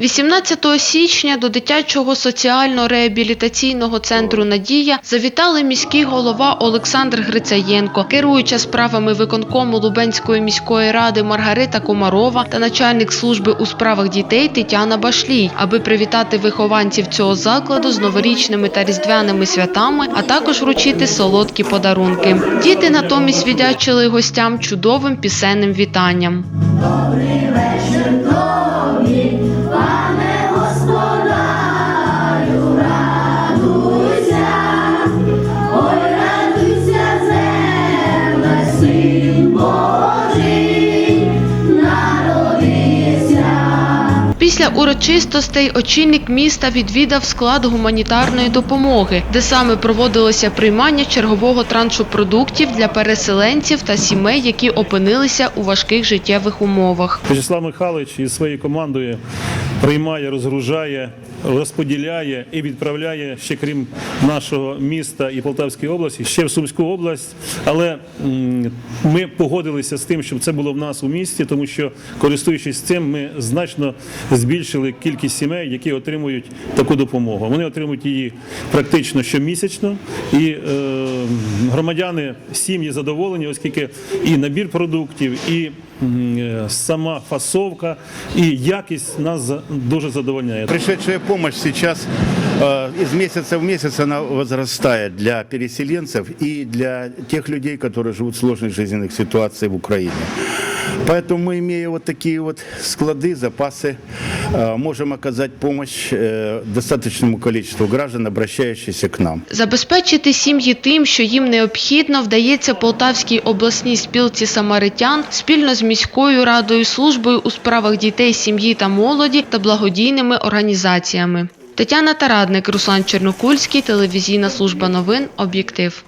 18 січня до дитячого соціально-реабілітаційного центру Надія завітали міський голова Олександр Грицаєнко, керуюча справами виконкому Лубенської міської ради Маргарита Комарова та начальник служби у справах дітей Тетяна Башлій, аби привітати вихованців цього закладу з новорічними та різдвяними святами, а також вручити солодкі подарунки. Діти натомість віддячили гостям чудовим пісенним вітанням. Після урочистостей очільник міста відвідав склад гуманітарної допомоги, де саме проводилося приймання чергового траншу продуктів для переселенців та сімей, які опинилися у важких життєвих умовах. Вячеслав Михайлович із своєю командою приймає, розгружає, розподіляє і відправляє ще крім нашого міста і Полтавської області, ще в Сумську область. Але ми погодилися з тим, щоб це було в нас у місті, тому що користуючись цим, ми значно збільшили кількість сімей, які отримують таку допомогу. Вони отримують її практично щомісячно, і е, громадяни сім'ї задоволені, оскільки і набір продуктів, і е, сама фасовка, і якість нас дуже задовольняє. Пришедшая помощь сейчас э, из месяца в месяц она возрастает для переселенцев и для тех людей, которые живут в сложных жизненных ситуациях в Украине. Поэтому мы, имея вот такие вот склады, запасы, э, можем оказать помощь э, достаточному количеству граждан, обращающихся к нам. Забезпечити сім'ї тим, що їм необхідно, вдається Полтавській обласній спілці самаритян спільно з міською радою, службою у справах дітей, сім'ї та молоді та благодійними організаціями. Тетяна Тарадник, Руслан Чернокульський, телевізійна служба новин, об'єктив.